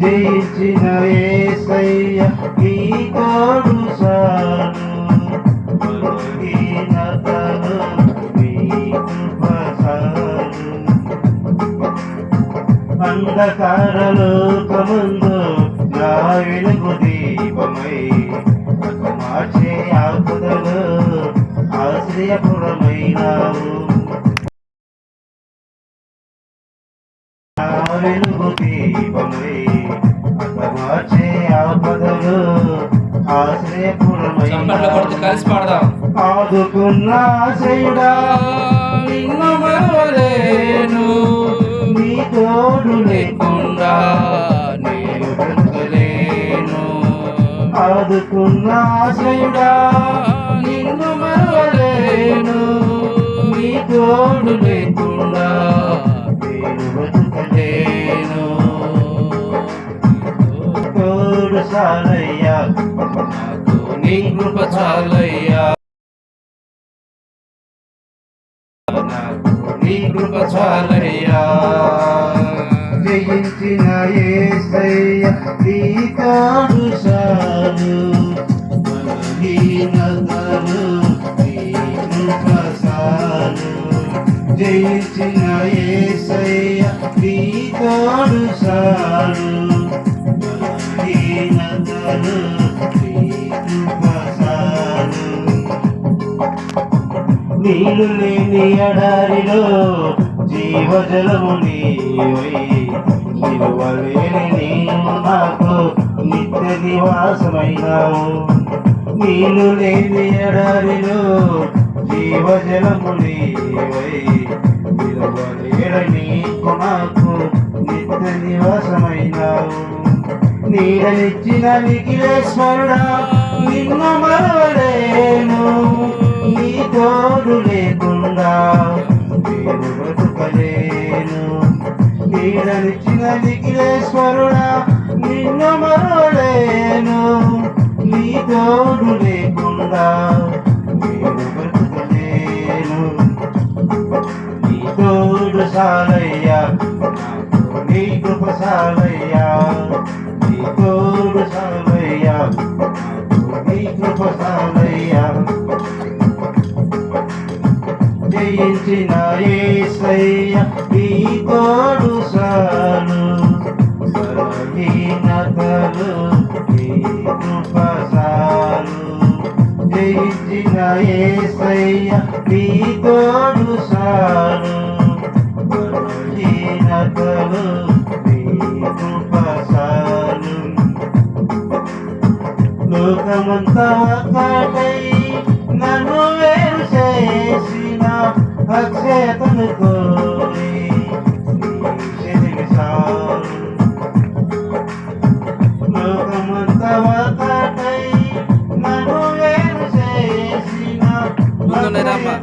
జయించిన ఏసయ్య ఈ తోడు సాను. బలహీనతను అంధకారలోకమందు నా వెలుగు దీపమై మార్చే ఆకుదలు ఆశ్రయపురమైనావు. నా వెలుగు దీపమై చప్పట్లు కొడుతూ కలిసి పాడదాం. ఆదుకున్న ఆశయుడా నిన్ను మరవలేను. నీ తోడు లేకుండా నేను బ్రతకలేను. ఆదుకున్న ఆశయుడా నిన్ను మరవలేను. నీ తోడు లేకుండా నేను బతుకలేను తోడు నాకు నీ కృప చాలయ్యా నాకు నీ కృప చాలయ్యా జయించిన ఏసయ్య నీ తోడు సాలు బలహీనతలు నీ కృప సాలు జయించిన ఏసయ్య నీళ్ళు లేని ఎడారిలో జీవజలము నీవై. నిలువలేని నాకు నిత్య నివాసమైనావు. నీళ్ళు లేని ఎడారిలో జీవజలము నీవై. నిలువలేని నాకు నిత్య నివాసమైనావు. నీడనిచ్చిన నిఖిలేశ్వరుడా నిన్ను మరవలేను. నిన్ను మరలేను నీ తోడు లేకుండా నేను నీ తోడు సాలయ్యా నీ కృప సాలయ్యా నీ తోడు సాలయ్యా నీ కృప సాలయ్యా జయించిన ఏసయ్య నీ తోడు సాను బలహీనతలు నీ జయించిన ఏసయ్య నీ తోడు సాలు. బలహీనతలు నీ లోకమంతా కాటై నన్ను వేరు చేసిన అక్షయతను కోరి দুজনের আমার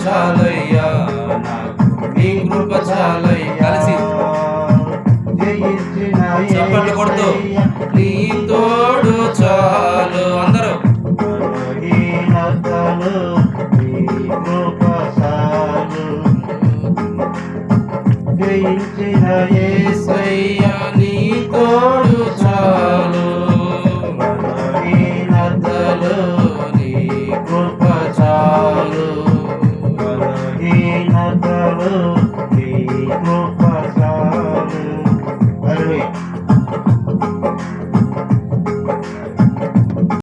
చాలయ్యా నీ కృప చాలయ్యా కలిసి చెప్పట్లు అనుగ్రహించిన ఏసయ్య నీ తోడు చాలు